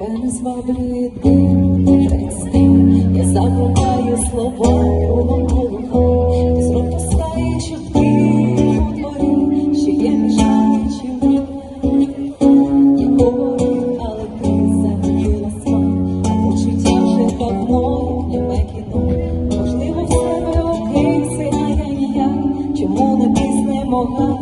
Мене зваблює я забуваю слова, воно голуха, ти зроб постає, що творі, що є між нічим, я ти загубила сама, а почуття вже давно любе кіно. Можливо, в себе окрик, сина я ніяк, чому не пісне могла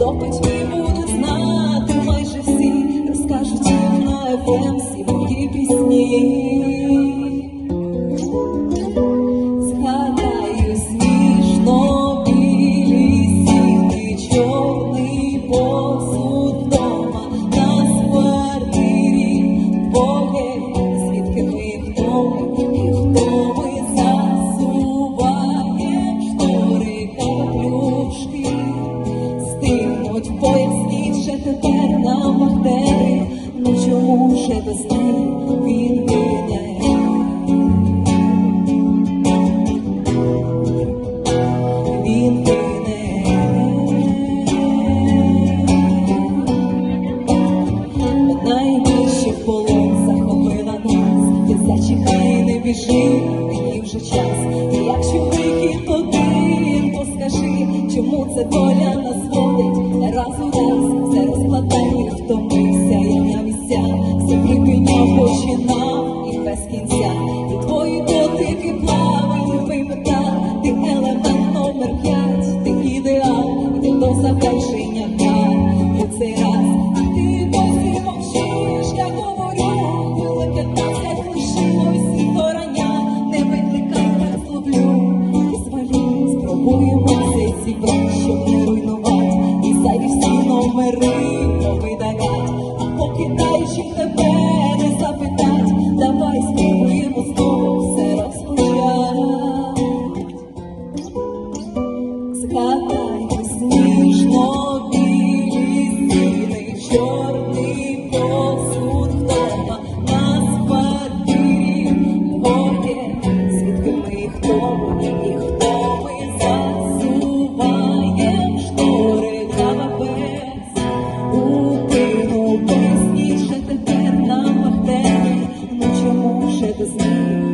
допить не будуть знати майже всі, розкажуть їм на ефем всі мої. Мабуть, поясніть ще тепер нам бактери, ну чому ще весни він мине? Він мине. Найбільше полон захопила нас, і зачекай, не біжи, мені вже час. Якщо викид то скажи, чому це то? До завершення цей раз ти досі я говорю, коли п'ятнадцять лишилось до рання, не викликай, я зловлю. І звалю, спробуємо цей зібрати, пізніше тепер